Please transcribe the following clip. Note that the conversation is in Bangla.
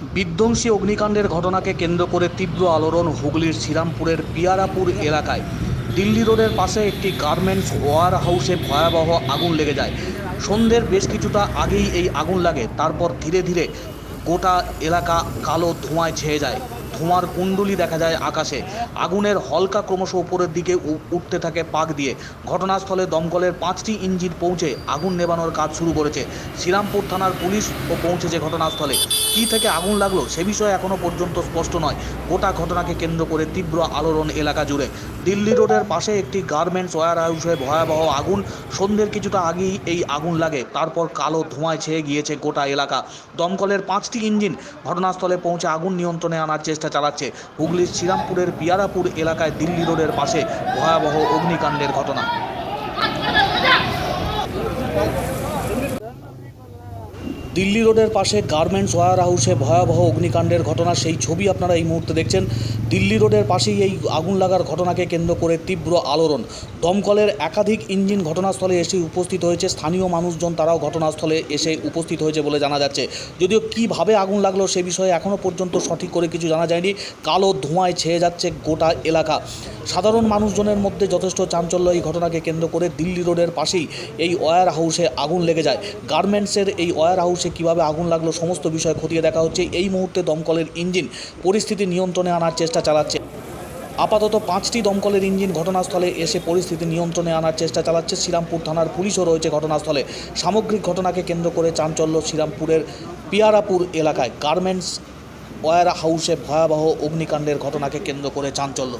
বিধ্বংসী অগ্নিকাণ্ডের ঘটনাকে কেন্দ্র করে তীব্র আলোড়ন হুগলির শ্রীরামপুরের পিয়ারাপুর এলাকায়। দিল্লি রোডের পাশে একটি গার্মেন্টস ওয়ার হাউসে ভয়াবহ আগুন লেগে যায়। সন্ধ্যের বেশ কিছুটা আগেই এই আগুন লাগে, তারপর ধীরে ধীরে গোটা এলাকা কালো ধোঁয়ায় ছেয়ে যায়। ধোঁয়ার কুণ্ডলি দেখা যায় আকাশে। আগুনের হলকা ক্রমশ উপরের দিকে উঠতে থাকে পাক দিয়ে। ঘটনাস্থলে দমকলের পাঁচটি ইঞ্জিন পৌঁছে আগুন নেবানোর কাজ শুরু করেছে। শ্রীরামপুর থানার পুলিশ ও পৌঁছেছে ঘটনাস্থলে। কী থেকে আগুন লাগল সে বিষয়ে এখনও পর্যন্ত স্পষ্ট নয়। গোটা ঘটনাকে কেন্দ্র করে তীব্র আলোড়ন এলাকা জুড়ে। দিল্লি রোডের পাশে একটি গার্মেন্টস ওয়ার হাউসে ভয়াবহ আগুন। সন্ধ্যের কিছুটা আগেই এই আগুন লাগে। তারপর কালো ধোঁয়ায় ছেয়ে গিয়েছে গোটা এলাকা। দমকলের পাঁচটি ইঞ্জিন ঘটনাস্থলে পৌঁছে আগুন নিয়ন্ত্রণে আনার চেষ্টা চালাচ্ছে। হুগলির শ্রীরামপুরের পিয়ারাপুর এলাকায় দিল্লি রোডের পাশে ভয়াবহ অগ্নিকাণ্ডের ঘটনা। দিল্লি রোডের পাশে গার্মেন্টস ওয়ার হাউসে ভয়াবহ অগ্নিকাণ্ডের ঘটনা। সেই ছবি আপনারা এই মুহূর্তে দেখছেন। দিল্লি রোডের পাশেই এই আগুন লাগার ঘটনাকে কেন্দ্র করে তীব্র আলোড়ন। দমকলের একাধিক ইঞ্জিন ঘটনাস্থলে এসে উপস্থিত হয়েছে। স্থানীয় মানুষজন তারাও ঘটনাস্থলে এসে উপস্থিত হয়েছে বলে জানা যাচ্ছে। যদিও কীভাবে আগুন লাগল সে বিষয়ে এখনও পর্যন্ত সঠিক করে কিছু জানা যায়নি। কালো ধোঁয়ায় ছেয়ে যাচ্ছে গোটা এলাকা। সাধারণ মানুষজনের মধ্যে যথেষ্ট চাঞ্চল্য এই ঘটনাকে কেন্দ্র করে দিল্লি রোডের পাশেই এই ওয়্যার হাউসে আগুন লেগে যায়। গার্মেন্টসের এই ওয়্যার হাউসে কীভাবে আগুন লাগল, সমস্ত বিষয় খতিয়ে দেখা হচ্ছে। এই মুহূর্তে দমকলের ইঞ্জিন পরিস্থিতি নিয়ন্ত্রণে আনার চেষ্টা চালাচ্ছে। আপাতত পাঁচটি দমকলের ইঞ্জিন ঘটনাস্থলে এসে পরিস্থিতি নিয়ন্ত্রণে আনার চেষ্টা চালাচ্ছে শ্রীরামপুর থানার পুলিশও রয়েছে ঘটনাস্থলে। সামগ্রিক ঘটনাকে কেন্দ্র করে চাঞ্চল্য শ্রীরামপুরের পিয়ারাপুর এলাকায়। গার্মেন্টস ওয়্যার হাউসে ভয়াবহ অগ্নিকাণ্ডের ঘটনাকে কেন্দ্র করে চাঞ্চল্য।